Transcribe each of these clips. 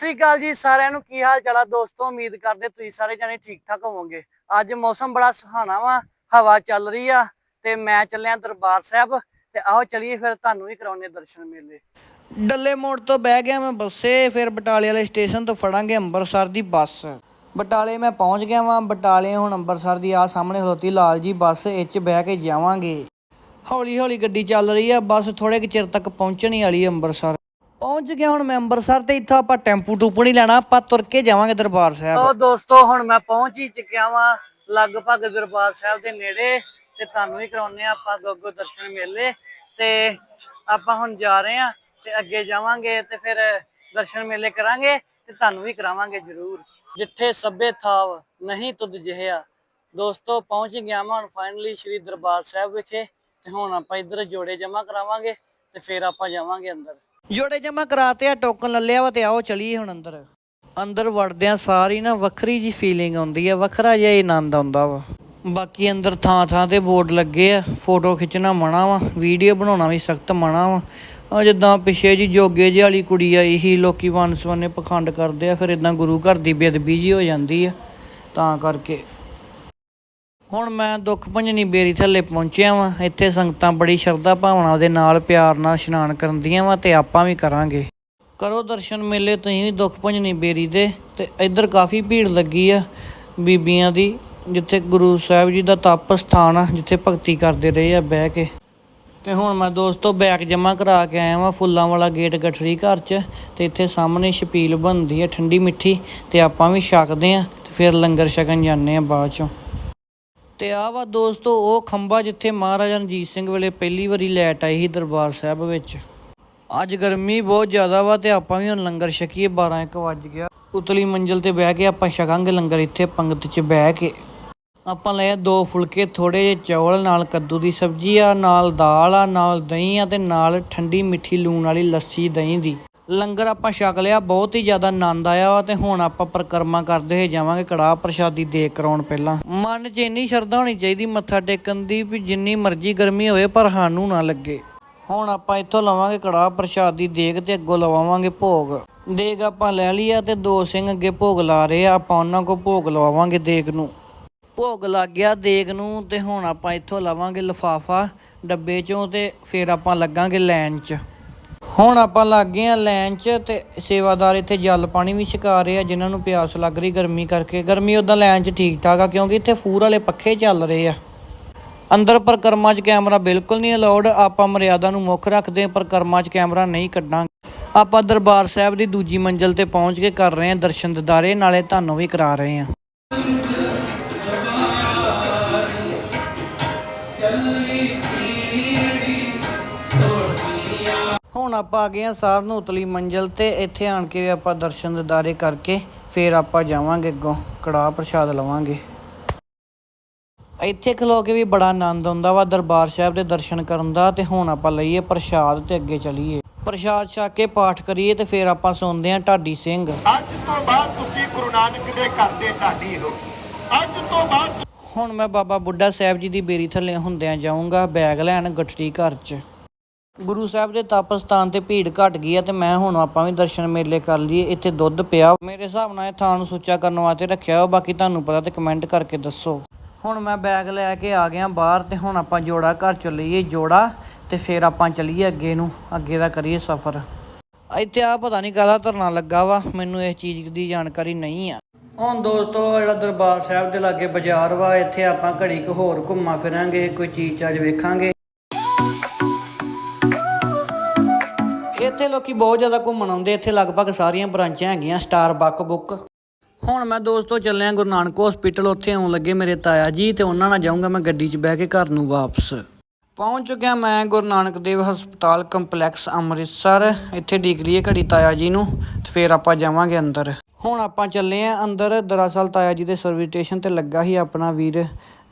ਸਤਿ ਸ਼੍ਰੀ ਅਕਾਲ ਜੀ ਸਾਰਿਆਂ ਨੂੰ, ਕੀ ਹਾਲ ਚਾਲ ਆ ਦੋਸਤੋ? ਉਮੀਦ ਕਰਦੇ ਤੁਸੀਂ ਸਾਰੇ ਜਣੇ ਠੀਕ ਠਾਕ ਹੋਵੋਗੇ। ਅੱਜ ਮੌਸਮ ਬੜਾ ਸੁਹਾਣਾ ਵਾ, ਹਵਾ ਚੱਲ ਰਹੀ ਆ ਤੇ ਮੈਂ ਚੱਲਿਆ ਦਰਬਾਰ ਸਾਹਿਬ ਤੇ ਆਓ ਚਲੀਏ ਫਿਰ ਤੁਹਾਨੂੰ ਵੀ ਕਰਾਉਣੇ ਦਰਸ਼ਨ ਮੇਲੇ। ਡੱਲੇ ਮੋੜ ਤੋਂ ਬਹਿ ਗਿਆ ਮੈਂ ਬੱਸੇ, ਫਿਰ ਬਟਾਲੇ ਵਾਲੇ ਸਟੇਸ਼ਨ ਤੋਂ ਫੜਾਂਗੇ ਅੰਮ੍ਰਿਤਸਰ ਦੀ ਬੱਸ। ਬਟਾਲੇ ਮੈਂ ਪਹੁੰਚ ਗਿਆ ਵਾਂ, ਬਟਾਲੇ ਹੁਣ ਅੰਮ੍ਰਿਤਸਰ ਦੀ ਆ ਸਾਹਮਣੇ ਖਲੋਤੀ ਲਾਲ ਜੀ ਬੱਸ, ਇਹ ਬਹਿ ਕੇ ਜਾਵਾਂਗੇ। ਹੌਲੀ ਹੌਲੀ ਗੱਡੀ ਚੱਲ ਰਹੀ ਆ, ਬੱਸ ਥੋੜੇ ਕੁ ਚਿਰ ਤੱਕ ਪਹੁੰਚਣੀ ਵਾਲੀ ਆ ਅੰਮ੍ਰਿਤਸਰ ਪਹੁੰਚ ਗਿਆ ਹੁਣ ਮੈਂ ਅੰਮ੍ਰਿਤਸਰ ਤੇ, ਇੱਥੋਂ ਆਪਾਂ ਟੈਂਪੂ ਟੂਪੂ ਨਹੀਂ ਲੈਣਾ, ਆਪਾਂ ਤੁਰ ਕੇ ਜਾਵਾਂਗੇ ਦਰਬਾਰ ਸਾਹਿਬ। ਉਹ ਦੋਸਤੋ, ਹੁਣ ਮੈਂ ਪਹੁੰਚ ਹੀ ਚੁੱਕਿਆ ਵਾਂ, ਲਗਭਗ ਦਰਬਾਰ ਸਾਹਿਬ ਦੇ ਨੇੜੇ, ਤੇ ਤੁਹਾਨੂੰ ਵੀ ਕਰਾਉਣੇ ਆ ਆਪਾਂ ਗੋਗੋ ਦਰਸ਼ਨ ਮੇਲੇ। ਤੇ ਆਪਾਂ ਹੁਣ ਜਾ ਰਹੇ ਆ ਤੇ ਅੱਗੇ ਜਾਵਾਂਗੇ, ਤੇ ਫਿਰ ਦਰਸ਼ਨ ਮੇਲੇ ਕਰਾਂਗੇ, ਤੇ ਤੁਹਾਨੂੰ ਵੀ ਕਰਾਵਾਂਗੇ ਜ਼ਰੂਰ। ਜਿੱਥੇ ਸਭੇ ਥਾਵ ਨਹੀਂ ਤੁਧ ਜਿਹਿਆ। ਦੋਸਤੋ, ਪਹੁੰਚ ਗਿਆ ਮੈਂ ਹੁਣ ਫਾਈਨਲੀ ਸ਼੍ਰੀ ਦਰਬਾਰ ਸਾਹਿਬ ਵਿਖੇ, ਤੇ ਹੁਣ ਆਪਾਂ ਇੱਧਰ ਜੋੜੇ ਜਮਾ ਕਰਾਵਾਂਗੇ, ਤੇ ਫਿਰ ਆਪਾਂ ਜਾਵਾਂਗੇ ਅੰਦਰ। ਜੋੜੇ ਜਮਾ ਕਰਾਤੇ ਆ, ਟੋਕਨ ਲੱਲਿਆ ਵਾ ਤੇ ਆਓ ਚਲੀਏ ਹੁਣ ਅੰਦਰ। ਅੰਦਰ ਵੜਦਿਆਂ ਸਾਰੀ ਨਾ ਵੱਖਰੀ ਜੀ ਫੀਲਿੰਗ ਆਉਂਦੀ ਆ, ਵੱਖਰਾ ਜਿਹਾ ਆਨੰਦ ਆਉਂਦਾ ਵਾ। ਬਾਕੀ ਅੰਦਰ ਥਾਂ ਥਾਂ ਤੇ ਬੋਰਡ ਲੱਗੇ ਆ, ਫੋਟੋ ਖਿੱਚਣਾ ਮਨਾ ਵਾ, ਵੀਡੀਓ ਬਣਾਉਣਾ ਵੀ ਸਖਤ ਮਨਾ ਵਾ। ਆ ਜਿੱਦਾਂ ਪਿਛੇ ਜੀ ਜੋਗੇ ਜਿਹੀ ਵਾਲੀ ਕੁੜੀ ਆਈ ਸੀ, ਲੋਕੀ ਵਨਸਵਨੇ ਪਖੰਡ ਕਰਦੇ ਆ, ਫਿਰ ਇਦਾਂ ਗੁਰੂ ਘਰ ਦੀ ਬੇਅਦਬੀ ਜੀ ਹੋ ਜਾਂਦੀ ਆ। ਤਾਂ ਕਰਕੇ ਹੁਣ ਮੈਂ ਦੁੱਖ ਭੰਜਨੀ ਬੇਰੀ ਥੱਲੇ ਪਹੁੰਚਿਆ ਵਾਂ। ਇੱਥੇ ਸੰਗਤਾਂ ਬੜੀ ਸ਼ਰਧਾ ਭਾਵਨਾ ਦੇ ਨਾਲ, ਪਿਆਰ ਨਾਲ ਇਸ਼ਨਾਨ ਕਰਦੀਆਂ ਵਾਂ ਤੇ ਆਪਾਂ ਵੀ ਕਰਾਂਗੇ। ਕਰੋ ਦਰਸ਼ਨ ਮੇਲੇ, ਤੁਸੀਂ ਵੀ ਦੁੱਖ ਭੰਜਨੀ ਬੇਰੀ ਦੇ। ਤੇ ਇੱਧਰ ਕਾਫੀ ਭੀੜ ਲੱਗੀ ਆ ਬੀਬੀਆਂ ਦੀ, ਜਿੱਥੇ ਗੁਰੂ ਸਾਹਿਬ ਜੀ ਦਾ ਤਪ ਸਥਾਨ ਆ, ਜਿੱਥੇ ਭਗਤੀ ਕਰਦੇ ਰਹੇ ਆ ਬਹਿ ਕੇ। ਤੇ ਹੁਣ ਮੈਂ ਦੋਸਤੋ ਬੈਗ ਜਮ੍ਹਾਂ ਕਰਾ ਕੇ ਆਇਆ ਵਾਂ ਫੁੱਲਾਂ ਵਾਲਾ ਗੇਟ ਗਠਰੀ ਘਰ 'ਚ, ਤੇ ਇੱਥੇ ਸਾਹਮਣੇ ਛਪੀਲ ਬਣਦੀ ਆ ਠੰਡੀ ਮਿੱਠੀ, ਤੇ ਆਪਾਂ ਵੀ ਛਕਦੇ ਆ, ਤੇ ਫਿਰ ਲੰਗਰ ਛਕਣ ਜਾਂਦੇ ਆ ਬਾਅਦ 'ਚੋਂ। ਤੇ ਆ ਵਾ ਦੋਸਤੋ, ਉਹ ਖੰਭਾ ਜਿੱਥੇ ਮਹਾਰਾਜਾ ਰਣਜੀਤ ਸਿੰਘ ਵੇਲੇ ਪਹਿਲੀ ਵਾਰੀ ਲੈਟ ਆਈ ਸੀ ਦਰਬਾਰ ਸਾਹਿਬ ਵਿੱਚ। ਅੱਜ ਗਰਮੀ ਬਹੁਤ ਜ਼ਿਆਦਾ ਵਾ ਤੇ ਆਪਾਂ ਵੀ ਹੁਣ ਲੰਗਰ ਛਕੀਏ 12 1 ਵੱਜ ਗਿਆ। ਉਤਲੀ ਮੰਜ਼ਲ ਤੇ ਬਹਿ ਕੇ ਆਪਾਂ ਛਕਾਂਗੇ ਲੰਗਰ, ਇੱਥੇ ਪੰਗਤ 'ਚ ਬਹਿ ਕੇ। ਆਪਾਂ ਲਏ ਦੋ ਫੁਲਕੇ ਥੋੜੇ ਜਿਹੇ ਚੌਲ, ਨਾਲ ਕੱਦੂ ਦੀ ਸਬਜ਼ੀ ਆ, ਨਾਲ ਦਾਲ ਆ, ਨਾਲ ਦਹੀਂ ਆ ਤੇ ਨਾਲ ਠੰਡੀ ਮਿੱਠੀ ਲੂਣ ਵਾਲੀ ਲੱਸੀ ਦਹੀਂ ਦੀ। ਲੰਗਰ ਆਪਾਂ ਛਕ ਲਿਆ, ਬਹੁਤ ਹੀ ਜ਼ਿਆਦਾ ਆਨੰਦ ਆਇਆ ਵਾ ਤੇ ਹੁਣ ਆਪਾਂ ਪਰਿਕਰਮਾ ਕਰਦੇ ਹੋਏ ਜਾਵਾਂਗੇ ਕੜਾਹ ਪ੍ਰਸ਼ਾਦੀ ਦੇ ਕਰਾਉਣ ਪਹਿਲਾਂ। ਮਨ 'ਚ ਇੰਨੀ ਸ਼ਰਧਾ ਹੋਣੀ ਚਾਹੀਦੀ, ਮੱਥਾ ਟੇਕਣ ਦੀ ਵੀ ਜਿੰਨੀ ਮਰਜ਼ੀ ਗਰਮੀ ਹੋਵੇ, ਪਰ ਸਾਨੂੰ ਨਾ ਲੱਗੇ। ਹੁਣ ਆਪਾਂ ਇੱਥੋਂ ਲਵਾਂਗੇ ਕੜਾਹ ਪ੍ਰਸ਼ਾਦੀ ਦੇਗ ਤੇ ਅੱਗੋਂ ਲਵਾਵਾਂਗੇ ਭੋਗ। ਦੇਗ ਆਪਾਂ ਲੈ ਲਈ ਆ ਤੇ ਦੋ ਸਿੰਘ ਅੱਗੇ ਭੋਗ ਲਾ ਰਹੇ ਆ, ਆਪਾਂ ਉਹਨਾਂ ਕੋ ਭੋਗ ਲਵਾਵਾਂਗੇ ਦੇਗ ਨੂੰ। ਭੋਗ ਲੱਗ ਗਿਆ ਦੇਗ ਨੂੰ ਤੇ ਹੁਣ ਆਪਾਂ ਇੱਥੋਂ ਲਵਾਂਗੇ ਲਫਾਫਾ ਡੱਬੇ ਚੋਂ ਤੇ ਫਿਰ ਆਪਾਂ ਲੱਗਾਂਗੇ ਲਾਈਨ 'ਚ। ਹੁਣ ਆਪਾਂ ਲੱਗ ਗਏ ਆ ਲਾਈਨ 'ਚ ਤੇ ਸੇਵਾਦਾਰ ਇੱਥੇ ਜਲ ਪਾਣੀ ਵੀ ਛਕਾ ਰਹੇ ਆ, ਜਿਨ੍ਹਾਂ ਨੂੰ ਪਿਆਸ ਲੱਗ ਰਹੀ ਗਰਮੀ ਕਰਕੇ। ਗਰਮੀ ਉਦਾਂ ਲਾਈਨ 'ਚ ਠੀਕ ਠਾਕ ਆ, ਕਿਉਂਕਿ ਇੱਥੇ ਫੂਰ ਵਾਲੇ ਪੱਖੇ ਚੱਲ ਰਹੇ ਆ। ਅੰਦਰ ਪਰਕਰਮਾ 'ਚ ਕੈਮਰਾ ਬਿਲਕੁਲ ਨਹੀਂ ਅਲਾਉਡ, ਆਪਾਂ ਮਰਿਆਦਾ ਨੂੰ ਮੁੱਖ ਰੱਖਦੇ ਹਾਂ, ਪਰਕਰਮਾ 'ਚ ਕੈਮਰਾ ਨਹੀਂ ਕੱਢਾਂਗੇ। ਆਪਾਂ ਦਰਬਾਰ ਸਾਹਿਬ ਦੀ ਦੂਜੀ ਮੰਜ਼ਲ ਤੇ ਪਹੁੰਚ ਕੇ ਕਰ ਰਹੇ ਹਾਂ ਦਰਸ਼ਨ ਦਿਦਾਰੇ, ਨਾਲੇ ਤੁਹਾਨੂੰ ਵੀ ਕਰਾ ਰਹੇ ਹਾਂ। ਆਪਾਂ ਆ ਗਏ ਆ ਸਾਰ ਨੂੰ ਉਤਲੀ ਮੰਜ਼ਲ ਤੇ। ਇੱਥੇ ਆਣ ਕੇ ਆਪਾਂ ਦਰਸ਼ਨ ਦਿਦਾਰੇ ਕਰਕੇ ਫੇਰ ਆਪਾਂ ਜਾਵਾਂਗੇ ਅੱਗੋਂ। ਕੜਾਹ ਪ੍ਰਸ਼ਾਦ ਲਵਾਂਗੇ। ਇੱਥੇ ਖਲੋ ਕੇ ਵੀ ਬੜਾ ਆਨੰਦ ਆਉਂਦਾ ਵਾ ਦਰਬਾਰ ਸਾਹਿਬ ਦੇ ਦਰਸ਼ਨ ਕਰਨ ਦਾ ਤੇ ਹੁਣ ਆਪਾਂ ਲਈਏ ਪ੍ਰਸ਼ਾਦ ਤੇ ਅੱਗੇ ਚਲੀਏ। ਪ੍ਰਸ਼ਾਦ ਛਕ ਕੇ ਪਾਠ ਕਰੀਏ ਤੇ ਫੇਰ ਆਪਾਂ ਸੁਣਦੇ ਆਂ ਢਾਡੀ ਸਿੰਘ। ਅੱਜ ਤੋਂ ਬਾਅਦ ਤੁਸੀਂ ਗੁਰੂ ਨਾਨਕ ਦੇ ਘਰ ਦੇ ਢਾਡੀ ਹੋ। ਅੱਜ ਤੋਂ ਬਾਅਦ ਹੁਣ ਮੈਂ ਬਾਬਾ ਬੁੱਢਾ ਸਾਹਿਬ ਜੀ ਦੀ ਬੇਰੀ ਥੱਲੇ ਹੁੰਦਿਆਂ ਜਾਊਂਗਾ ਬੈਗ ਲੈਣ ਗਠੜੀ ਘਰ 'ਚ। ਗੁਰੂ ਸਾਹਿਬ ਦੇ ਤਪ ਸਥਾਨ ਤੇ ਭੀੜ ਘਟ ਗਈ ਆ ਤੇ ਮੈਂ ਹੁਣ ਆਪਾਂ ਵੀ ਦਰਸ਼ਨ ਮੇਲੇ ਕਰ ਲਈਏ, ਇੱਥੇ ਦੁੱਧ ਪਿਆ। ਮੇਰੇ ਹਿਸਾਬ ਨਾਲ ਇਹ ਥਾਂ ਨੂੰ ਸੁੱਚਾ ਕਰਨ ਵਾਸਤੇ ਰੱਖਿਆ ਵਾ ਬਾਕੀ ਤੁਹਾਨੂੰ ਪਤਾ ਤੇ ਕਮੈਂਟ ਕਰਕੇ ਦੱਸੋ। ਹੁਣ ਮੈਂ ਬੈਗ ਲੈ ਕੇ ਆ ਗਿਆ ਬਾਹਰ ਤੇ ਹੁਣ ਆਪਾਂ ਜੋੜਾ ਘਰ ਚੱਲੀਏ, ਜੋੜਾ ਤੇ ਫਿਰ ਆਪਾਂ ਚੱਲੀਏ ਅੱਗੇ ਨੂੰ, ਅੱਗੇ ਦਾ ਕਰੀਏ ਸਫ਼ਰ। ਇੱਥੇ ਆ ਪਤਾ ਨਹੀਂ ਕਾਹਦਾ ਧਰਨਾ ਲੱਗਾ ਵਾ, ਮੈਨੂੰ ਇਸ ਚੀਜ਼ ਦੀ ਜਾਣਕਾਰੀ ਨਹੀਂ ਆ। ਹੁਣ ਦੋਸਤੋ ਜਿਹੜਾ ਦਰਬਾਰ ਸਾਹਿਬ ਦੇ ਲਾਗੇ ਬਾਜ਼ਾਰ ਵਾ, ਇੱਥੇ ਆਪਾਂ ਘੜੀ ਕੁ ਹੋਰ ਘੁੰਮਾ ਫਿਰਾਂਗੇ, ਕੋਈ ਚੀਜ਼ ਚਾਜ ਵੇਖਾਂਗੇ। ਇੱਥੇ ਲੋਕੀ ਬਹੁਤ ਜ਼ਿਆਦਾ ਘੁੰਮਣ ਆਉਂਦੇ, ਇੱਥੇ ਲਗਭਗ ਸਾਰੀਆਂ ਬ੍ਰਾਂਚਾਂ ਹੈਗੀਆਂ ਸਟਾਰ ਬੱਕ ਬੁੱਕ ਹੁਣ ਮੈਂ ਦੋਸਤੋ ਚੱਲਿਆ ਗੁਰੂ ਨਾਨਕ ਹਸਪੀਟਲ ਉੱਥੇ ਆਉਣ ਲੱਗੇ ਮੇਰੇ ਤਾਇਆ ਜੀ, ਤੇ ਉਹਨਾਂ ਨਾਲ ਜਾਊਂਗਾ ਮੈਂ ਗੱਡੀ 'ਚ ਬਹਿ ਕੇ ਘਰ ਨੂੰ ਵਾਪਸ। ਪਹੁੰਚ ਚੁੱਕਿਆ ਮੈਂ ਗੁਰੂ ਨਾਨਕ ਦੇਵ ਹਸਪਤਾਲ ਕੰਪਲੈਕਸ ਅੰਮ੍ਰਿਤਸਰ, ਇੱਥੇ ਡੀਕ ਲਈਏ ਘੜੀ ਤਾਇਆ ਜੀ ਨੂੰ, ਤੇ ਫਿਰ ਆਪਾਂ ਜਾਵਾਂਗੇ ਅੰਦਰ। ਹੁਣ ਆਪਾਂ ਚੱਲੇ ਆਂ ਅੰਦਰ, ਦਰਅਸਲ ਤਾਇਆ ਜੀ ਦੇ ਸਰਵਿਸ ਸਟੇਸ਼ਨ ਤੇ ਲੱਗਾ ਸੀ ਆਪਣਾ ਵੀਰ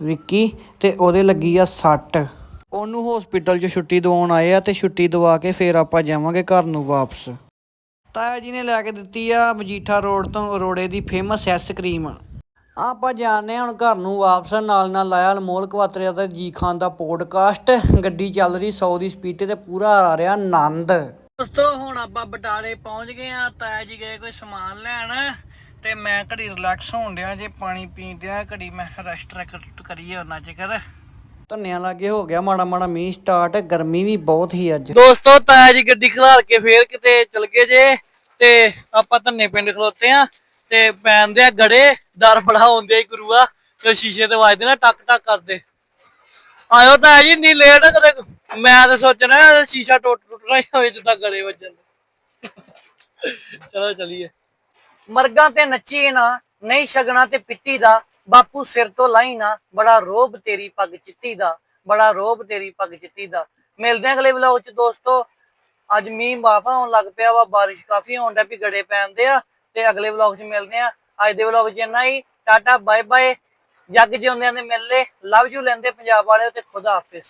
ਵਿੱਕੀ, ਤੇ ਉਹਦੇ ਲੱਗੀ ਆ ਸੱਟ। ਉਹਨੂੰ ਹਸਪੀਟਲ 'ਚ ਛੁੱਟੀ ਦਵਾਉਣ ਆਏ ਆ ਤੇ ਛੁੱਟੀ ਦਵਾ ਕੇ ਫਿਰ ਆਪਾਂ ਜਾਵਾਂਗੇ ਘਰ ਨੂੰ ਵਾਪਸ। ਤਾਇਆ ਜੀ ਨੇ ਲੈ ਕੇ ਦਿੱਤੀ ਆ ਮਜੀਠਾ ਰੋਡ ਤੋਂ ਅਰੋੜੇ ਦੀ ਫੇਮਸ ਐਸ ਕਰੀਮ ਆਪਾਂ ਜਾਣਦੇ ਹਾਂ ਹੁਣ ਘਰ ਨੂੰ ਵਾਪਸ, ਨਾਲ ਨਾਲ ਲਾਇਆ ਅਨਮੋਲ ਕਵਾਤਰੇ ਦਾ ਜੀ ਖਾਨ ਦਾ ਪੋਡਕਾਸਟ ਗੱਡੀ ਚੱਲ ਰਹੀ 100 ਦੀ ਸਪੀਡ ਤੇ ਪੂਰਾ ਆ ਰਿਹਾ ਆਨੰਦ। ਦੋਸਤੋ, ਹੁਣ ਆਪਾਂ ਬਟਾਲੇ ਪਹੁੰਚ ਗਏ ਆ ਤਾਇਆ ਜੀ ਗਏ ਕੋਈ ਸਮਾਨ ਲੈਣ, ਤੇ ਮੈਂ ਘੜੀ ਰਿਲੈਕਸ ਹੋਣ ਡਿਆ, ਜੇ ਪਾਣੀ ਪੀਣ ਡਿਆ ਘੜੀ ਮੈਂ ਰੈਸਟ ਕਰੀਏ ਉਹਨਾਂ ਚਿਕਰ ਧੰਨਿਆਂ ਲਾਗੇ ਹੋ ਗਿਆ ਮਾੜਾ ਮਾੜਾ ਮੀਂਹ ਸਟਾਰਟ ਗਰਮੀ ਵੀ ਬਹੁਤ ਹੀ ਅੱਜ। ਦੋਸਤੋ ਤਾਇਆ ਜੀ ਗੱਡੀ ਖਲਾਰ ਕੇ ਫੇਰ ਕਿਤੇ ਚਲ ਗਏ ਜੇ ਤੇ ਆਪਾਂ ਧੰਨੇ ਪਿੰਡ ਖਲੋਤੇ ਆ ਤੇ ਪੈਂਦੇ ਆ ਗੜੇ ਡਰ ਬੜਾ ਹੁੰਦੇ ਗੁਰੂਆ ਤੇ ਸ਼ੀਸ਼ੇ ਤੇ ਵੱਜਦੇ ਨਾ ਟਕ ਟਕ ਕਰਦੇ। ਆਇਓ ਤਾਇਆ ਜੀ ਨਹੀਂ ਲੇਟ ਕਦੇ ਮੈਂ ਤਾਂ ਸੋਚਣਾ ਸ਼ੀਸ਼ਾ ਟੁੱਟ ਟੁੱਟਣਾ ਹੀ ਹੋਵੇ ਜਿੱਦਾਂ ਗੜੇ ਵੱਜਣ ਚਲੋ ਚਲੀਏ। ਮਰਗਾਂ ਤੇ ਨੱਚੀ ਨਾ ਨਹੀਂ ਸ਼ਗਣਾ ਤੇ ਪਿੱਟੀ ਦਾ ਬਾਪੂ ਸਿਰ ਤੋਂ ਲਾਈ ਨਾ, ਬੜਾ ਰੋਬ ਤੇਰੀ ਪੱਗ ਚਿੱਟੀ ਦਾ, ਬੜਾ ਰੋਬ ਤੇਰੀ ਪੱਗ ਚਿੱਟੀ ਦਾ। ਮਿਲਦੇ ਆਂ ਅਗਲੇ ਵਲੌਗ ਚ ਦੋਸਤੋ। ਅੱਜ ਮੀਂਹ ਬਾਫਾ ਹੋਣ ਲੱਗ ਪਿਆ ਵਾ, ਬਾਰਿਸ਼ ਕਾਫੀ ਹੋਣ ਦਾ ਵੀ ਗੜੇ ਪੈਂਦੇ ਆ, ਤੇ ਅਗਲੇ ਵਲੌਗ ਚ ਮਿਲਦੇ ਆ ਅੱਜ ਦੇ ਵਲੌਗ ਚ ਇੰਨਾ ਹੀ। ਟਾਟਾ ਬਾਏ ਬਾਏ ਜੱਗ ਜਿਉਂਦਿਆਂ ਦੇ ਮੇਲੇ। ਲਵ ਯੂ ਲੈਂਦੇ ਪੰਜਾਬ ਵਾਲਿਓ ਤੇ ਖੁਦਾ ਹਾਫਿਜ਼।